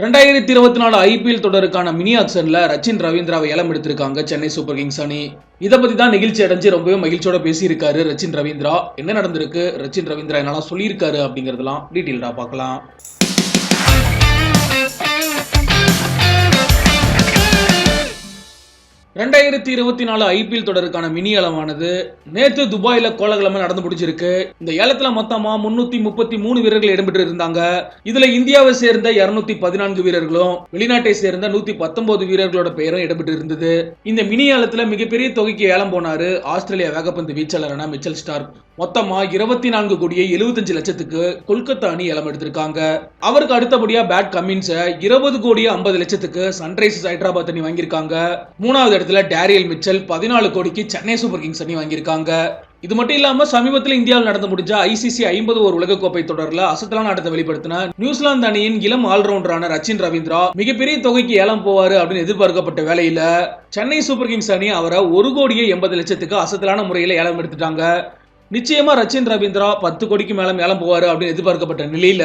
ரெண்டாயிரத்தி இருபத்தி நாலு ஐபிஎல் தொடருக்கான மினி ஆக்ஷன்ல ரச்சின் ரவீந்திராவை ஏலம் எடுத்திருக்காங்க சென்னை சூப்பர் கிங்ஸ் அணி. இதை பத்தி தான் நிகழ்ச்சி அடைஞ்சு ரொம்பவே மகிழ்ச்சியோட பேசியிருக்காரு ரச்சின் ரவீந்திரா. என்ன நடந்திருக்கு? ரச்சின் ரவீந்திரா என்னெல்லாம் சொல்லியிருக்காரு அப்படிங்கறதெல்லாம் டீட்டெயில்டா பார்க்கலாம். ரெண்டாயிரத்தி இருபத்தி நாலு ஐபிஎல் தொடருக்கான மினி ஏலமானது நேற்று துபாயில கோலகலமா நடந்து முடிச்சிருக்கு இந்த ஏலத்துல மொத்தமா முன்னூத்தி முப்பத்தி மூணு வீரர்கள் இடம்பெற்று இருந்தாங்க. இதுல இந்தியாவை சேர்ந்த இருநூத்தி பதினான்கு வீரர்களும் வெளிநாட்டை சேர்ந்த நூத்தி பத்தொன்பது வீரர்களோட பெயரும் இடம்பெற்று இருந்தது. இந்த மினி ஏலத்துல மிகப்பெரிய தொகைக்கு ஏலம் போனாரு ஆஸ்திரேலியா வேகப்பந்து வீச்சாளரான மிச்சல் ஸ்டார் மொத்தமா இருபத்தி நான்கு கோடியே எழுபத்தஞ்சு லட்சத்துக்கு கொல்கத்தா அணி ஏலம் எடுத்திருக்காங்க. அவருக்கு அடுத்தபடியா பேட் கமின்ஸ இருபது கோடியே ஐம்பது லட்சத்துக்கு சன்ரைசர்ஸ் ஹைதராபாத் அணி வாங்கியிருக்காங்க. மூணாவது இடத்துல டேரியல் மிச்சல் பதினாலு கோடிக்கு சென்னை சூப்பர் கிங்ஸ் அணி வாங்கியிருக்காங்க. இது மட்டும் இல்லாம சமீபத்தில் இந்தியாவில் நடந்து முடிஞ்ச ஐசிசி ஐம்பது ஒரு உலகக்கோப்பை தொடர்ல அசத்தலான ஆட்டத்தை வெளிப்படுத்தின நியூசிலாந்து அணியின் இளம் ஆல்ரவுண்டரான ரச்சின் ரவீந்திரா மிகப்பெரிய தொகைக்கு ஏலம் போவாரு அப்படின்னு எதிர்பார்க்கப்பட்ட வேலையில சென்னை சூப்பர் கிங்ஸ் அணி அவரை ஒரு கோடியே எண்பது லட்சத்துக்கு அசத்தலான முறையில் ஏலம் எடுத்துட்டாங்க. நிச்சயமா ரச்சின் ரவீந்திரா பத்து கோடிக்கு மேல மேலம் போவாரு அப்படின்னு எதிர்பார்க்கப்பட்ட நிலையில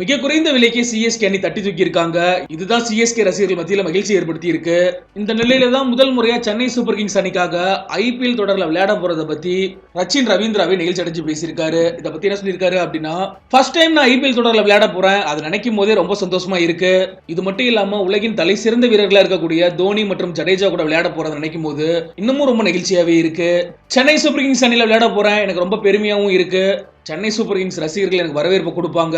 மிக குறைந்த விலைக்கு சிஎஸ்கே அணி தட்டி தூக்கி இருக்காங்க. இதுதான் சிஎஸ்கே ரசிகர்கள் மத்தியில மகிழ்ச்சி ஏற்படுத்தி இருக்கு. இந்த நிலையில தான் முதல் முறையா சென்னை சூப்பர் கிங்ஸ் அணிக்காக ஐபிஎல் தொடர்ல விளையாட போறதை பத்தி ரச்சின் ரவீந்திராவே நிகழ்ச்சி அடைஞ்சு பேசியிருக்காரு. இதை பத்தி என்ன சொல்லியிருக்காரு அப்படின்னா ஃபர்ஸ்ட் டைம் நான் ஐபிஎல் தொடர்ல விளையாட போறேன். அதை நினைக்கும் போதே ரொம்ப சந்தோஷமா இருக்கு. இது மட்டும் இல்லாம உலகின் தலை சிறந்த வீரர்களா இருக்கக்கூடிய தோனி மற்றும் ஜடேஜா கூட விளையாட போறதை நினைக்கும் போது இன்னமும் ரொம்ப நெகிழ்ச்சியாவே இருக்கு. சென்னை சூப்பர் கிங்ஸ் அணியில விளையாட போறேன். எனக்கு ரொம்ப பெருமையாகவும் இருக்கு. சென்னை சூப்பர் கிங்ஸ் ரசிகர்கள் எனக்கு வரவேற்பு கொடுப்பாங்க.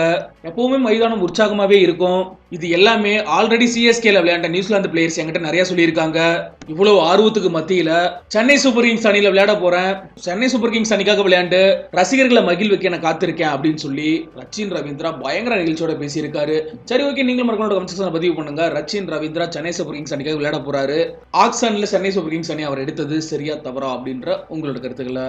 எப்பவுமே மைதானம் உற்சாகமாகவே இருக்கும். இது எல்லாமே ஆல்ரெடி சிஎஸ்கேல விளையாண்ட நியூசிலாந்து பிளேயர்ஸ் என்கிட்ட நிறைய சொல்லியிருக்காங்க. இவ்வளவு ஆர்வத்துக்கு மத்தியில சென்னை சூப்பர் கிங்ஸ் அணியில விளையாட போறேன். சென்னை சூப்பர் கிங்ஸ் அணிக்காக விளையாண்டு ரசிகர்களை மகிழ்வுக்கு நான் காத்திருக்கேன் அப்படின்னு சொல்லி ரச்சின் ரவீந்திரா பயங்கர நிகழ்ச்சியோட பேசியிருக்காரு. சரி ஓகே நீங்களும் மறக்காம கமெண்ட் பதிவு பண்ணுங்க. ரச்சின் ரவீந்திரா சென்னை சூப்பர் கிங்ஸ் அணிக்காக விளையாட போறாரு. ஆக்ஷன்ல சென்னை சூப்பர் கிங்ஸ் அணி அவர் எடுத்தது சரியா தவறா அப்படின்ற உங்களோட கருத்துக்களை